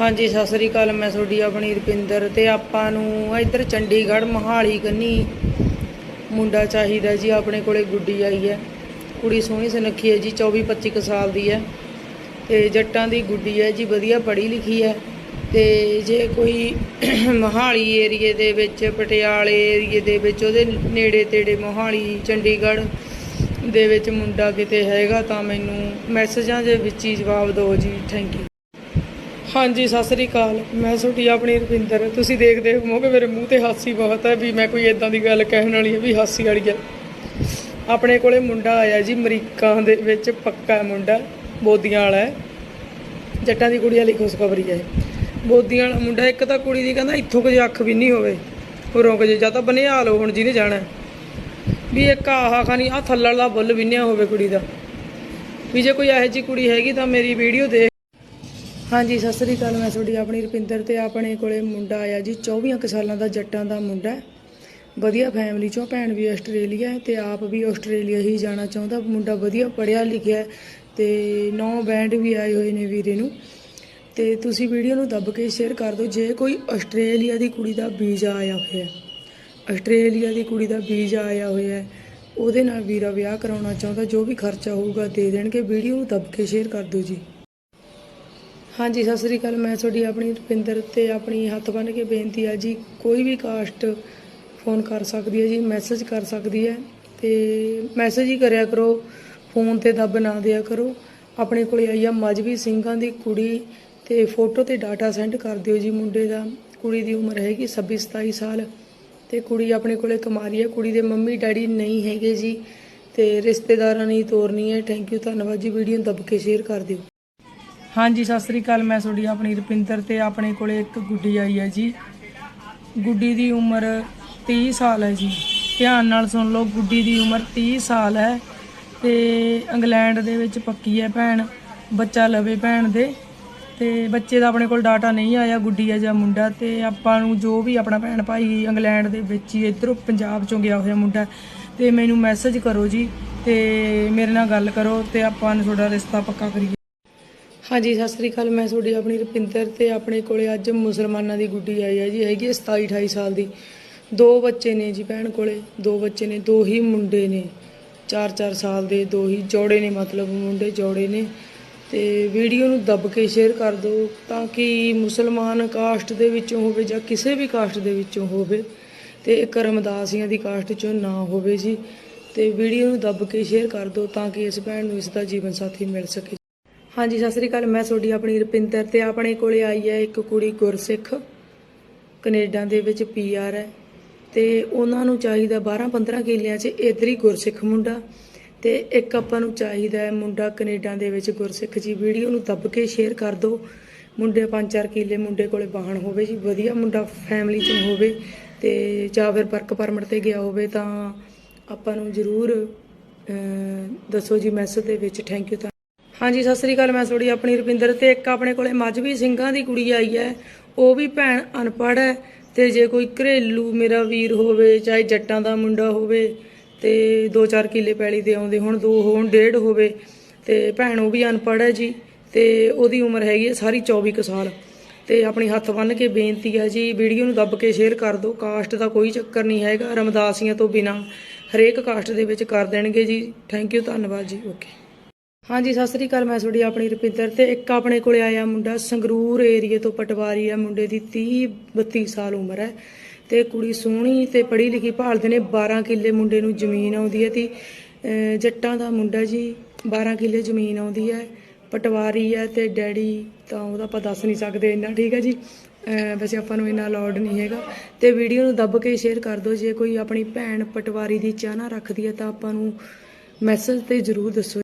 ਹਾਂਜੀ, ਸਤਿ ਸ੍ਰੀ ਅਕਾਲ, ਮੈਂ ਤੁਹਾਡੀ ਆਪਣੀ ਰੁਪਿੰਦਰ ਤੇ ਆਪਾਂ ਨੂੰ ਇੱਧਰ ਚੰਡੀਗੜ੍ਹ ਮੋਹਾਲੀ ਕੰਨੀ ਮੁੰਡਾ ਚਾਹੀਦਾ ਜੀ, ਆਪਣੇ ਕੋਲੇ ਗੁੱਡੀ ਆਈ ਹੈ। ਕੁੜੀ ਸੋਹਣੀ ਸੁਨੱਖੀ ਹੈ ਜੀ 24 25 ਕੁ ਸਾਲ ਦੀ ਹੈ ਤੇ ਜੱਟਾਂ ਦੀ ਗੁੱਡੀ ਹੈ ਜੀ, ਵਧੀਆ ਪੜ੍ਹੀ ਲਿਖੀ ਹੈ ਤੇ ਜੇ ਕੋਈ ਮੋਹਾਲੀ ਏਰੀਏ ਦੇ ਵਿੱਚ, ਪਟਿਆਲੇ ਏਰੀਏ ਦੇ ਵਿੱਚ, ਉਹਦੇ ਨੇੜੇ ਤੇੜੇ ਮੋਹਾਲੀ, ਚੰਡੀਗੜ੍ਹ ਦੇ ਵਿੱਚ ਮੁੰਡਾ ਕਿਤੇ ਹੈਗਾ ਤਾਂ ਮੈਨੂੰ ਮੈਸੇਜਾਂ ਦੇ ਵਿੱਚ ਹੀ ਜਵਾਬ ਦਿਓ ਜੀ ਥੈਂਕ ਯੂ ਹਾਂਜੀ, ਸਤਿ ਸ੍ਰੀ ਅਕਾਲ। ਮੈਂ ਤੁਹਾਡੀ ਆਪਣੀ ਰਵਿੰਦਰ। ਤੁਸੀਂ ਦੇਖਦੇ ਹੋਵੋਗੇ, ਮੇਰੇ ਮੂੰਹ ਤੇ ਹਾਸੀ ਬਹੁਤ ਹੈ ਵੀ ਮੈਂ ਕੋਈ ਇਦਾਂ ਦੀ ਗੱਲ ਕਹਿਣ ਵਾਲੀ ਹੈ ਵੀ ਹਾਸੀ ਵਾਲੀ ਹੈ। ਆਪਣੇ ਕੋਲੇ ਮੁੰਡਾ ਆਇਆ ਜੀ, ਅਮਰੀਕਾ ਦੇ ਵਿੱਚ ਪੱਕਾ ਮੁੰਡਾ, ਬੋਦੀਆਂ ਵਾਲਾ ਹੈ। ਜੱਟਾਂ ਦੀ ਕੁੜੀ ਵਾਲੀ ਖੁਸ਼ਖਬਰੀ ਹੈ। ਇਹ। ਬੋਦੀਆਂ ਵਾਲਾ ਮੁੰਡਾ ਇੱਕ ਤਾਂ ਕੁੜੀ ਦੀ ਕਹਿੰਦਾ ਇੱਥੋਂ ਕੁਝ ਅੱਖ ਵੀ ਨਹੀਂ ਹੋਵੇ, ਹੋਰੋਂ ਕੁਝ ਜਾਂ ਤਾਂ ਬਨਿਆ ਲਓ, ਹੁਣ ਜਿਹਨੇ ਜਾਣਾ ਵੀ ਇੱਕ ਆਹ ਖਾਨੀ ਆ ਥੱਲੜ ਦਾ ਬੁੱਲ ਵਿੰਨਿਆ ਹੋਵੇ ਕੁੜੀ ਦਾ। ਵੀ ਜੇ ਕੋਈ ਇਹੋ ਜਿਹੀ ਕੁੜੀ ਹੈਗੀ ਤਾਂ ਮੇਰੀ ਵੀਡੀਓ ਦੇਖ ਹਾਂਜੀ, ਸਤਿ ਸ੍ਰੀ ਅਕਾਲ। ਮੈਂ ਤੁਹਾਡੀ ਆਪਣੀ ਰੁਪਿੰਦਰ ਤੇ ਆਪਣੇ ਕੋਲੇ ਮੁੰਡਾ ਆਇਆ ਜੀ 24 ਕੁ ਸਾਲਾਂ ਦਾ ਜੱਟਾਂ ਦਾ ਮੁੰਡਾ ਵਧੀਆ ਫੈਮਿਲੀ ਚੋਂ, ਭੈਣ ਵੀ ਆਸਟ੍ਰੇਲੀਆ ਹੈ ਤੇ ਆਪ ਵੀ ਆਸਟ੍ਰੇਲੀਆ ਹੀ ਜਾਣਾ ਚਾਹੁੰਦਾ। ਮੁੰਡਾ ਵਧੀਆ ਪੜ੍ਹਿਆ ਲਿਖਿਆ ਹੈ ਤੇ ਨੌ ਬੈਂਡ ਵੀ ਆਏ ਹੋਏ ਨੇ ਵੀਰੇ ਨੂੰ। ਤੇ ਤੁਸੀਂ ਵੀਡੀਓ ਨੂੰ ਦੱਬ ਕੇ ਸ਼ੇਅਰ ਕਰ ਦਿਓ, ਜੇ ਕੋਈ ਆਸਟ੍ਰੇਲੀਆ ਦੀ ਕੁੜੀ ਦਾ ਵੀਜ਼ਾ ਆਇਆ ਹੋਇਆ ਆਸਟ੍ਰੇਲੀਆ ਦੀ ਕੁੜੀ ਦਾ ਵੀਜ਼ਾ ਆਇਆ ਹੋਇਆ ਉਹਦੇ ਨਾਲ ਵੀਰਾ ਵਿਆਹ ਕਰਾਉਣਾ ਚਾਹੁੰਦਾ, ਜੋ ਵੀ ਖਰਚਾ ਹੋਊਗਾ ਦੇ ਦੇਣਗੇ। ਵੀਡੀਓ ਨੂੰ ਦੱਬ ਕੇ ਸ਼ੇਅਰ ਕਰ ਦਿਓ ਜੀ। ਹਾਂਜੀ, ਸਤਿ ਸ੍ਰੀ ਅਕਾਲ। ਮੈਂ ਤੁਹਾਡੀ ਆਪਣੀ ਰੁਪਿੰਦਰ ਤੇ ਆਪਣੀ ਹੱਥ ਬੰਨ੍ਹ ਕੇ ਬੇਨਤੀ ਆ ਜੀ, ਕੋਈ ਵੀ ਕਾਸਟ ਫੋਨ ਕਰ ਸਕਦੀ ਹੈ ਜੀ ਮੈਸੇਜ ਕਰ ਸਕਦੀ ਹੈ ਤੇ ਮੈਸੇਜ ਹੀ ਕਰਿਆ ਕਰੋ ਫੋਨ ਤੇ ਦੱਬ ਨਾ ਦਿਆ ਕਰੋ। ਆਪਣੇ ਕੋਲੇ ਆਈ ਆ ਮਜਬੀ ਸਿੰਘਾਂ ਦੀ ਕੁੜੀ ਤੇ ਫੋਟੋ ਤੇ ਡਾਟਾ ਸੈਂਡ ਕਰ ਦਿਓ ਜੀ ਮੁੰਡੇ ਦਾ। ਕੁੜੀ ਦੀ ਉਮਰ ਹੈਗੀ 26 27 ਸਾਲ ਤੇ ਕੁੜੀ ਆਪਣੇ ਕੋਲੇ ਕੁਮਾਰੀ ਹੈ। ਕੁੜੀ ਦੇ ਮੰਮੀ ਡੈਡੀ ਨਹੀਂ ਹੈਗੇ ਜੀ ਤੇ ਰਿਸ਼ਤੇਦਾਰਾਂ ਨੇ ਤੋਰਨੀ ਹੈ। ਥੈਂਕ ਯੂ ਧੰਨਵਾਦ ਜੀ। ਵੀਡੀਓ ਦੱਬ ਕੇ ਸ਼ੇਅਰ ਕਰ ਦਿਓ। ਹਾਂਜੀ, ਸਤਿ ਸ੍ਰੀ ਅਕਾਲ। ਮੈਂ ਤੁਹਾਡੀ ਆਪਣੀ ਰੁਪਿੰਦਰ ਤੇ ਆਪਣੇ ਕੋਲੇ ਇੱਕ ਗੁੱਡੀ ਆਈ ਹੈ ਜੀ। ਗੁੱਡੀ ਦੀ ਉਮਰ 30 ਸਾਲ ਹੈ ਜੀ। ਧਿਆਨ ਨਾਲ ਸੁਣ ਲਓ, ਗੁੱਡੀ ਦੀ ਉਮਰ 30 ਸਾਲ ਹੈ ਤੇ ਇੰਗਲੈਂਡ ਦੇ ਵਿੱਚ ਪੱਕੀ ਹੈ ਭੈਣ, ਬੱਚਾ ਲਵੇ ਭੈਣ ਦੇ। ਤੇ ਬੱਚੇ ਦਾ ਆਪਣੇ ਕੋਲ ਡਾਟਾ ਨਹੀਂ ਆਇਆ, ਗੁੱਡੀ ਹੈ ਜਾਂ ਮੁੰਡਾ, ਤੇ ਆਪਾਂ ਨੂੰ ਜੋ ਵੀ ਆਪਣਾ ਭੈਣ ਭਾਈ ਇੰਗਲੈਂਡ ਦੇ ਵਿੱਚ ਹੀ ਇਧਰੋਂ ਪੰਜਾਬ ਚੋਂ ਗਿਆ ਹੋਇਆ ਮੁੰਡਾ, ਤੇ ਮੈਨੂੰ ਮੈਸੇਜ ਕਰੋ ਜੀ, ਤੇ ਮੇਰੇ ਨਾਲ ਗੱਲ ਕਰੋ, ਤੇ ਆਪਾਂ ਨੂੰ ਤੁਹਾਡਾ ਰਿਸ਼ਤਾ ਪੱਕਾ ਕਰੀਏ। ਹਾਂਜੀ, ਸਤਿ ਸ੍ਰੀ ਅਕਾਲ। ਮੈਂ ਤੁਹਾਡੀ ਆਪਣੀ ਰੁਪਿੰਦਰ ਤੇ ਆਪਣੇ ਕੋਲੇ ਅੱਜ ਮੁਸਲਮਾਨਾਂ ਦੀ ਗੁੱਡੀ ਆਈ ਹੈ ਜੀ। ਹੈਗੀ ਹੈ 27 28 ਸਾਲ ਦੀ। ਦੋ ਬੱਚੇ ਨੇ ਜੀ ਭੈਣ ਕੋਲੇ। ਦੋ ਬੱਚੇ ਨੇ, ਦੋ ਹੀ ਮੁੰਡੇ ਨੇ। 4-4 ਸਾਲ ਦੇ ਦੋ ਹੀ ਜੋੜੇ ਨੇ, ਮਤਲਬ ਮੁੰਡੇ ਜੋੜੇ ਨੇ। ਤੇ ਵੀਡੀਓ ਨੂੰ ਦੱਬ ਕੇ ਸ਼ੇਅਰ ਕਰ ਦਿਓ ਤਾਂ ਕਿ ਮੁਸਲਮਾਨ ਕਾਸਟ ਦੇ ਵਿੱਚੋਂ ਹੋਵੇ ਜਾਂ ਕਿਸੇ ਵੀ ਕਾਸਟ ਦੇ ਵਿੱਚੋਂ ਹੋਵੇ ਤੇ ਇੱਕ ਰਮਦਾਸੀਆਂ ਦੀ ਕਾਸਟ ਚੋਂ ਨਾ ਹੋਵੇ ਜੀ। ਤੇ ਵੀਡੀਓ ਨੂੰ ਦੱਬ ਕੇ ਸ਼ੇਅਰ ਕਰ ਦਿਓ ਤਾਂ ਕਿ ਇਸ ਭੈਣ ਨੂੰ ਇਸ ਦਾ ਜੀਵਨ ਸਾਥੀ ਮਿਲ ਸਕੇ। ਹਾਂਜੀ, ਸਤਿ ਸ੍ਰੀ ਅਕਾਲ। ਮੈਂ ਤੁਹਾਡੀ ਆਪਣੀ ਰੁਪਿੰਦਰ ਤੇ ਆਪਣੇ ਕੋਲੇ ਆਈ ਹੈ ਇੱਕ ਕੁੜੀ ਗੁਰਸਿੱਖ, ਕੈਨੇਡਾ ਦੇ ਵਿੱਚ ਪੀਆਰ ਹੈ ਤੇ ਉਹਨਾਂ ਨੂੰ ਚਾਹੀਦਾ 12-15 ਕਿੱਲਿਆਂ 'ਚ ਇੱਧਰ ਹੀ ਗੁਰਸਿੱਖ ਮੁੰਡਾ ਤੇ ਇੱਕ ਆਪਾਂ ਨੂੰ ਚਾਹੀਦਾ ਹੈ ਮੁੰਡਾ ਕੈਨੇਡਾ ਦੇ ਵਿੱਚ ਗੁਰਸਿੱਖ ਜੀ। ਵੀਡੀਓ ਨੂੰ ਦੱਬ ਕੇ ਸ਼ੇਅਰ ਕਰ ਦਿਓ। ਮੁੰਡੇ 5-4 ਕਿੱਲੇ ਮੁੰਡੇ ਕੋਲੇ ਵਾਹਣ ਹੋਵੇ ਜੀ, ਵਧੀਆ ਮੁੰਡਾ ਫੈਮਿਲੀ 'ਚ ਹੋਵੇ ਤੇ ਜਾਂ ਫਿਰ ਵਰਕ ਪਰਮਿਟ ਤੇ ਗਿਆ ਹੋਵੇ ਤਾਂ ਆਪਾਂ ਨੂੰ ਜ਼ਰੂਰ ਦੱਸੋ ਜੀ ਮੈਸੇਜ ਦੇ ਵਿੱਚ। ਥੈਂਕ ਯੂ ਹਾਂਜੀ, ਸਤਿ ਸ੍ਰੀ ਅਕਾਲ, ਮੈਂ ਤੁਹਾਡੀ ਆਪਣੀ ਰੁਪਿੰਦਰ ਤੇ ਇੱਕ ਆਪਣੇ ਕੋਲੇ ਮਜਬੀ ਸਿੰਘਾਂ ਦੀ ਕੁੜੀ ਆਈ ਹੈ। ਉਹ ਵੀ ਭੈਣ ਅਨਪੜ੍ਹ ਹੈ ਤੇ ਜੇ ਕੋਈ ਘਰੇਲੂ ਮੇਰਾ ਵੀਰ ਹੋਵੇ, ਚਾਹੇ ਜੱਟਾਂ ਦਾ ਮੁੰਡਾ ਹੋਵੇ ਤੇ 2-4 ਕਿੱਲੇ ਪੈਲੀ ਦੇ ਆਉਂਦੇ ਹੁਣ, ਦੋ ਹੋਣ, ਡੇਢ ਹੋਵੇ ਤੇ ਭੈਣ ਉਹ ਵੀ ਅਨਪੜ੍ਹ ਹੈ ਜੀ ਤੇ ਉਹਦੀ ਉਮਰ ਹੈਗੀ ਹੈ ਸਾਰੀ 24 ਕੁ ਸਾਲ। ਤੇ ਆਪਣੀ ਹੱਥ ਬੰਨ੍ਹ ਕੇ ਬੇਨਤੀ ਹੈ ਜੀ, ਵੀਡੀਓ ਨੂੰ ਦੱਬ ਕੇ ਸ਼ੇਅਰ ਕਰ ਦਿਓ ਕਾਸਟ ਦਾ ਕੋਈ ਚੱਕਰ ਨਹੀਂ ਹੈਗਾ, ਰਮਦਾਸੀਆਂ ਤੋਂ ਬਿਨਾ ਹਰੇਕ ਕਾਸਟ ਦੇ ਵਿੱਚ ਕਰ ਦੇਣਗੇ ਜੀ। ਥੈਂਕ ਯੂ ਧੰਨਵਾਦ ਜੀ ਓਕੇ ਹਾਂਜੀ, ਸਤਿ ਸ੍ਰੀ ਅਕਾਲ, ਮੈਂ ਤੁਹਾਡੀ ਆਪਣੀ ਰੁਪਿੰਦਰ ਤੇ ਇੱਕ ਆਪਣੇ ਕੋਲੇ ਆਇਆ ਮੁੰਡਾ ਸੰਗਰੂਰ ਏਰੀਏ ਤੋਂ ਪਟਵਾਰੀ ਆ, ਮੁੰਡੇ ਦੀ 30 32 ਸਾਲ ਉਮਰ ਹੈ ਤੇ ਕੁੜੀ ਸੋਹਣੀ ਤੇ ਪੜ੍ਹੀ ਲਿਖੀ ਭਾਲਦੇ ਨੇ 12 ਕਿੱਲੇ ਮੁੰਡੇ ਨੂੰ ਜ਼ਮੀਨ ਆਉਂਦੀ ਹੈ ਤੇ ਜੱਟਾਂ ਦਾ ਮੁੰਡਾ ਜੀ 12 ਕਿੱਲੇ ਜ਼ਮੀਨ ਆਉਂਦੀ ਹੈ, ਪਟਵਾਰੀ ਹੈ ਤੇ ਡੈਡੀ ਤਾਂ ਉਹਦਾ ਆਪਾਂ ਦੱਸ ਨਹੀਂ ਸਕਦੇ ਇੰਨਾ, ਠੀਕ ਹੈ ਜੀ? ਵੈਸੇ ਆਪਾਂ ਨੂੰ ਇੰਨਾ ਅਲਾਉਡ ਨਹੀਂ ਹੈਗਾ ਤੇ ਵੀਡੀਓ ਨੂੰ ਦੱਬ ਕੇ ਸ਼ੇਅਰ ਕਰ ਦਿਓ, ਜੇ ਕੋਈ ਆਪਣੀ ਭੈਣ ਪਟਵਾਰੀ ਦੀ ਚਾਹਨਾ ਰੱਖਦੀ ਹੈ ਤਾਂ ਆਪਾਂ ਨੂੰ ਮੈਸੇਜ ਤੇ ਜ਼ਰੂਰ ਦੱਸੋ।